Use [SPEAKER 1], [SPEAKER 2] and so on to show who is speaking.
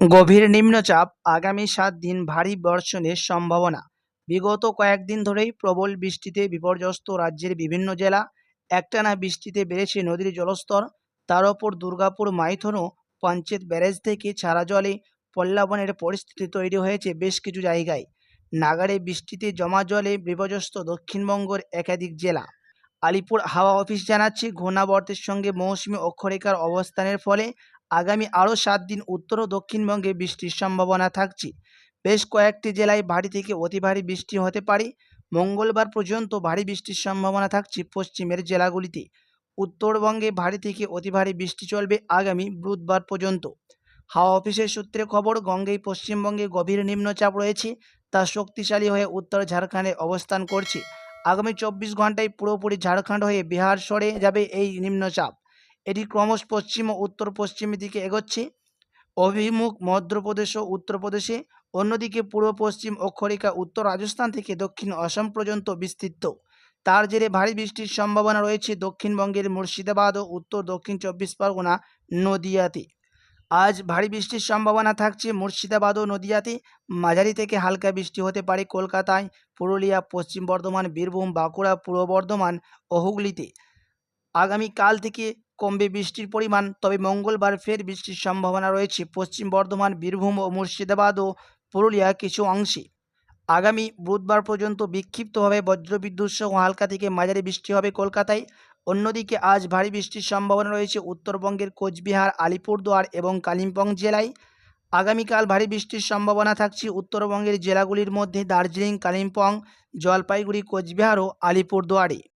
[SPEAKER 1] গভীর নিম্নচাপ, আগামী সাত দিন ভারী বর্ষণের সম্ভাবনা। বিগত কয়েকদিন ধরেই প্রবল বৃষ্টিতে বিপর্যস্ত রাজ্যের বিভিন্ন জেলা। একটানা বৃষ্টিতে বেড়েছে নদীর জলস্তর। তার ওপর দুর্গাপুর মাইথনো পঞ্চায়েত ব্যারেজ থেকে ছাড়া জলে পল্লাবনের পরিস্থিতি তৈরি হয়েছে বেশ কিছু জায়গায়। নাগাড়ে বৃষ্টিতে জমা জলে বিপর্যস্ত দক্ষিণবঙ্গের একাধিক জেলা। আলিপুর হাওয়া অফিস জানাচ্ছে, ঘূর্ণাবর্তের সঙ্গে মৌসুমি অক্ষরেখার অবস্থানের ফলে আগামী আরও সাত দিন উত্তর ও দক্ষিণবঙ্গে বৃষ্টির সম্ভাবনা থাকছে। বেশ কয়েকটি জেলায় ভারী থেকে অতি ভারী বৃষ্টি হতে পারে। মঙ্গলবার পর্যন্ত ভারী বৃষ্টির সম্ভাবনা থাকছে পশ্চিমের জেলাগুলিতে। উত্তরবঙ্গে ভারী থেকে অতি ভারী বৃষ্টি চলবে আগামী বুধবার পর্যন্ত। হাওয়া অফিসের সূত্রে খবর, গঙ্গেই পশ্চিমবঙ্গে গভীর নিম্নচাপ রয়েছে, তা শক্তিশালী হয়ে উত্তর ঝাড়খণ্ডে অবস্থান করছে। আগামী চব্বিশ ঘন্টায় পুরোপুরি ঝাড়খণ্ড হয়ে বিহার সরে যাবে এই নিম্নচাপ। এটি ক্রমশ পশ্চিম ও উত্তর পশ্চিমের দিকে এগোচ্ছে। অভিমুখ মধ্যপ্রদেশ ও উত্তরপ্রদেশে, অন্যদিকে পূর্ব পশ্চিম অক্ষরেখা উত্তর রাজস্থান থেকে দক্ষিণ অসম পর্যন্ত বিস্তৃত। তার জেরে ভারী বৃষ্টির সম্ভাবনা রয়েছে দক্ষিণবঙ্গের মুর্শিদাবাদ ও উত্তর দক্ষিণ চব্বিশ পরগনা নদিয়াতে। আজ ভারী বৃষ্টির সম্ভাবনা থাকছে মুর্শিদাবাদ ও নদিয়াতে। মাঝারি থেকে হালকা বৃষ্টি হতে পারে কলকাতায়, পুরুলিয়া, পশ্চিম বর্ধমান, বীরভূম, বাঁকুড়া, পূর্ব বর্ধমান ও হুগলিতে। আগামীকাল থেকে কমবে বৃষ্টির পরিমাণ, তবে মঙ্গলবার ফের বৃষ্টির সম্ভাবনা রয়েছে। পশ্চিম বর্ধমান, বীরভূম ও মুর্শিদাবাদ ও পুরুলিয়া কিছু অংশে। আগামী বুধবার পর্যন্ত বিক্ষিপ্তভাবে বজ্রবিদ্যুৎ সহ হালকা থেকে মাঝারি বৃষ্টি হবে কলকাতায়। অন্যদিকে আজ ভারী বৃষ্টির সম্ভাবনা রয়েছে উত্তরবঙ্গের কোচবিহার, আলিপুরদুয়ার এবং কালিম্পং জেলায়। আগামীকাল ভারী বৃষ্টির সম্ভাবনা থাকছে উত্তরবঙ্গের জেলাগুলির মধ্যে দার্জিলিং, কালিম্পং, জলপাইগুড়ি, কোচবিহার ও আলিপুরদুয়ারে।